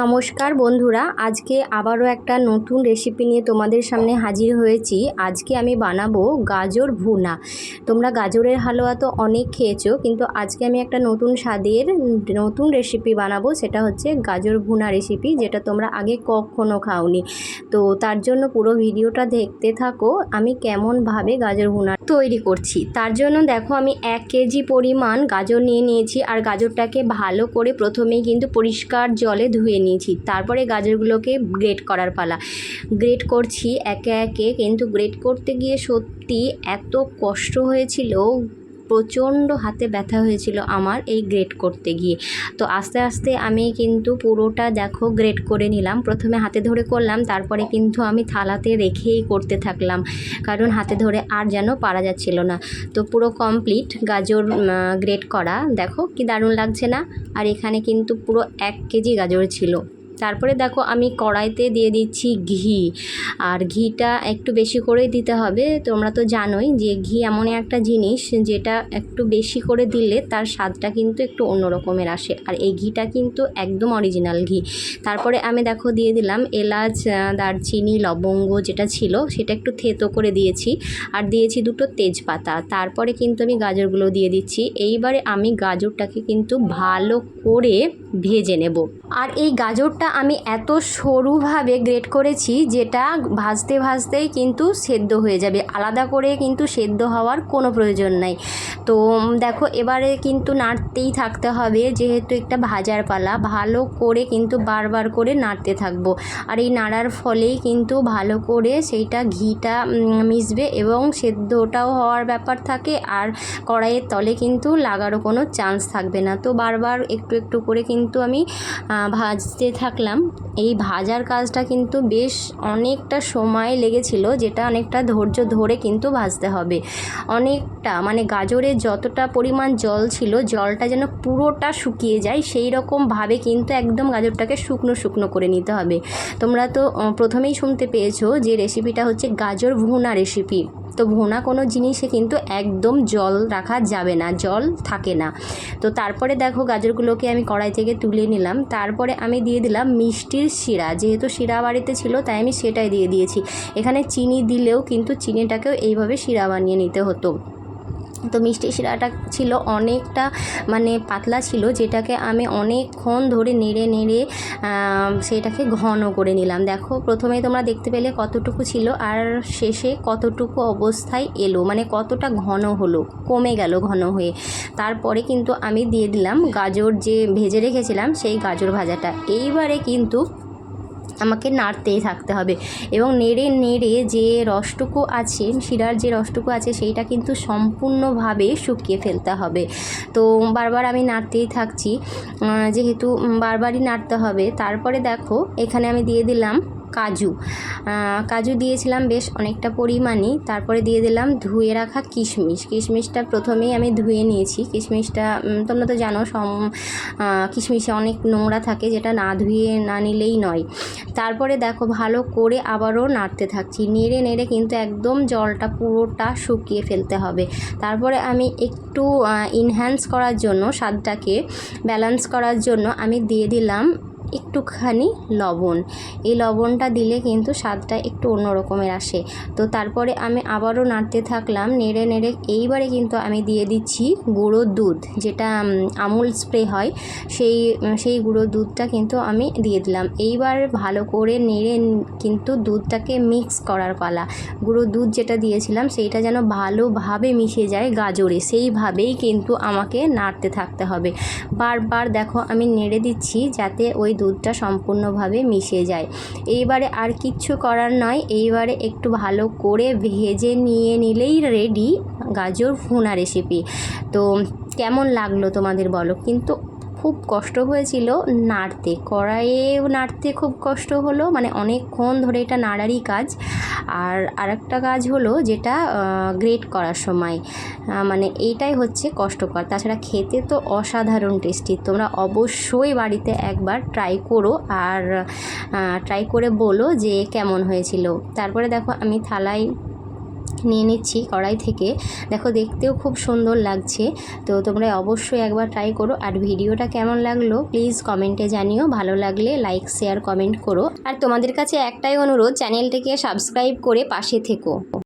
নমস্কার বন্ধুরা, আজকে আবারও একটা নতুন রেসিপি নিয়ে তোমাদের সামনে হাজির হয়েছি। আজকে আমি বানাবো গাজর ভুনা। তোমরা গাজরের হালুয়া তো অনেক খেয়েছো, কিন্তু আজকে আমি একটা নতুন স্বাদের নতুন রেসিপি বানাবো, সেটা হচ্ছে গাজর ভুনা রেসিপি যেটা তোমরা আগে কখনো খাওনি। তো তার জন্য পুরো ভিডিওটা দেখতে থাকো, আমি কেমনভাবে গাজর ভুনা তৈরি করছি। তার জন্য দেখো, আমি এক কেজি পরিমাণ গাজর নিয়ে নিয়েছি, আর গাজরটাকে ভালো করে প্রথমেই কিন্তু পরিষ্কার জলে ধুয়ে নিয়েছি। তারপরে গাজরগুলোকে গ্রেট করার পালা। গ্রেট করছি একে একে, কিন্তু গ্রেট করতে গিয়ে সত্যি এত কষ্ট হয়েছিল প্রচণ্ড হাতে ব্যথা হয়েছিল আমার এই গ্রেট করতে গিয়ে। তো আস্তে আস্তে আমি কিন্তু পুরোটা দেখো গ্রেট করে নিলাম। প্রথমে হাতে ধরে করলাম, তারপরে কিন্তু আমি থালাতে রেখেই করতে থাকলাম। কারণ হাতে ধরে আর যেন পারা যাচ্ছিল না। তো পুরো কমপ্লিট গাজর গ্রেট করা। দেখো কি দারুণ লাগছে না? আর এখানে কিন্তু পুরো এক কেজি গাজর ছিল। তারপরে দেখো আমি কড়াইতে দিয়ে দিচ্ছি ঘি। আর ঘিটা একটু বেশি করেই দিতে হবে। তোমরা তো জানোই যে ঘি এমনই একটা জিনিস যেটা একটু বেশি করে দিলে তার স্বাদটা কিন্তু একটু অন্য রকমের আসে। আর এই ঘিটা কিন্তু একদম অরিজিনাল ঘি। তারপরে আমি দেখো দিয়ে দিলাম এলাচ দারচিনি, লবঙ্গ যেটা ছিল সেটা একটু থেতো করে দিয়েছি। আর দিয়েছি দুটো তেজপাতা। তারপরে কিন্তু আমি গাজরগুলো দিয়ে দিচ্ছি। এইবারে আমি গাজরটাকে কিন্তু ভালো করে ভেজে নেব। আর এই গাজরটা আমি এত সরুভাবে গ্রেট করেছি যেটা ভাজতে ভাজতেই কিন্তু সেদ্ধ হয়ে যাবে। আলাদা করে কিন্তু সেদ্ধ হওয়ার কোনো প্রয়োজন নাই। তো দেখো, এবারে কিন্তু নাড়তেই থাকতে হবে, যেহেতু একটা ভাজার পালা। ভালো করে কিন্তু বারবার করে নাড়তে থাকব। আর এই নাড়ার ফলেই কিন্তু ভালো করে সেইটা ঘিটা মিশবে এবং সেদ্ধটাও হওয়ার ব্যাপার থাকে আর কড়াইয়ের তলে কিন্তু লাগারও কোনো চান্স থাকবে না। তো বারবার একটু একটু করে কিন্তু আমি ভাজতে ভাজতে থাকলাম এই ভাজার কাজটা কিন্তু বেশ অনেকটা সময় লেগেছিল, যেটা অনেকটা ধৈর্য ধরে কিন্তু ভাজতে হবে। অনেকটা মানে গাজরে যতটা পরিমাণ জল ছিল, জলটা যেন পুরোটা শুকিয়ে যায়, সেই রকমভাবে কিন্তু একদম গাজরটাকে শুকনো শুকনো করে নিতে হবে। তোমরা তো প্রথমেই শুনতে পেয়েছ যে রেসিপিটা হচ্ছে গাজর ভুনা রেসিপি তো ভোনা কোনো জিনিসে কিন্তু একদম জল রাখা যাবে না, জল থাকে না। তো তারপরে দেখো গাজরগুলোকে আমি কড়াই থেকে তুলে নিলাম। তারপরে আমি দিয়ে দিলাম মিষ্টির শিরা। যেহেতু শিরা বাড়িতে ছিল, তাই আমি সেটাই দিয়ে দিয়েছি। এখানে চিনি দিলেও কিন্তু চিনিটাকেও এইভাবে শিরা বানিয়ে নিতে হতো। তো মিষ্টি শিরাটা ছিল অনেকটা মানে পাতলা ছিল, যেটাকে আমি অনেকক্ষণ ধরে নেড়ে নেড়ে সেটাকে ঘন করে নিলাম। দেখো, প্রথমে তোমরা দেখতে পেলে কতটুকু ছিল আর শেষে কতটুকু অবস্থায় এলো মানে কতটা ঘন হলো, কমে গেল ঘন হয়ে। তারপরে কিন্তু আমি দিয়ে দিলাম গাজর যে ভেজে রেখেছিলাম, সেই গাজর ভাজাটা। এইবারে কিন্তু আমাকে নাড়তেই থাকতে হবে। এবং নেড়ে নেড়ে যে রসটুকু আছে, শিরার যে রসটুকু আছে, সেইটা কিন্তু সম্পূর্ণভাবে শুকিয়ে ফেলতে হবে। তো বারবার আমি নাড়তেই থাকছি। যেহেতু বারবারই নাড়তে হবে, তারপরে দেখো এখানে আমি দিয়ে দিলাম কাজু। কাজু দিয়েছিলাম বেশ অনেকটা পরিমাণই। তারপরে দিয়ে দিলাম ধুয়ে রাখা কিশমিশ। কিশমিশটা প্রথমেই আমি ধুয়ে নিয়েছি। কিশমিশটা তোমরা তো জানো সম কিশমিশে অনেক নোংরা থাকে, যেটা না ধুয়ে না নিলেই নয়। তারপরে দেখো ভালো করে আবারও নাড়তে থাকছি। নেড়ে নেড়ে কিন্তু একদম জলটা পুরোটা শুকিয়ে ফেলতে হবে। তারপরে আমি একটু ইনহ্যান্স করার জন্য, স্বাদটাকে ব্যালেন্স করার জন্য আমি দিয়ে দিলাম একটুখানি লবণ। এই লবণটা দিলে কিন্তু স্বাদটা একটু অন্য রকমের আসে। তো তারপরে আমি আবারও নাড়তে থাকলাম, নেড়ে নেড়ে এইবারে কিন্তু আমি দিয়ে দিচ্ছি গুঁড়ো দুধ, যেটা আমুল স্প্রে হয়, সেই সেই গুঁড়ো দুধটা কিন্তু আমি দিয়ে দিলাম। এইবার ভালো করে নেড়ে কিন্তু দুধটাকে মিক্স করার পালা। গুঁড়ো দুধ যেটা দিয়েছিলাম, সেইটা যেন ভালোভাবে মিশে যায় গাজরে, সেইভাবেই কিন্তু আমাকে নাড়তে থাকতে হবে। বারবার দেখো আমি নেড়ে দিচ্ছি, যাতে ওই দুধটা সম্পূর্ণভাবে মিশে যায়। এইবারে আর কিচ্ছু করার নয়, এইবারে একটু ভালো করে ভেজে নিয়ে নিলেই রেডি গাজর ভুনা রেসিপি তো কেমন লাগল তোমাদের বলো? কিন্তু খুব কষ্ট হয়েছিল নাড়তে। কড়াইয়েও নাড়তে খুব কষ্ট হলো মানে অনেকক্ষণ ধরে এটা নাড়ারই কাজ। আর আরেকটা কাজ হলো যেটা গ্রেট করার সময়। মানে এইটাই হচ্ছে কষ্টকর। তাছাড়া খেতে তো অসাধারণ টেস্টি তোমরা অবশ্যই বাড়িতে একবার ট্রাই করো আর ট্রাই করে বলো যে কেমন হয়েছিল। তারপরে দেখো আমি থালায় নিয়ে নিচ্ছি কড়াই থেকে। দেখো দেখতেও খুব সুন্দর লাগছে। তো তোমরা অবশ্যই একবার ট্রাই করো। আর ভিডিওটা কেমন লাগল প্লিজ কমেন্টে জানিও। ভালো লাগলে লাইক শেয়ার কমেন্ট করো। আর তোমাদের কাছে একটাই অনুরোধ চ্যানেলটিকে সাবস্ক্রাইব করে পাশে থেকো।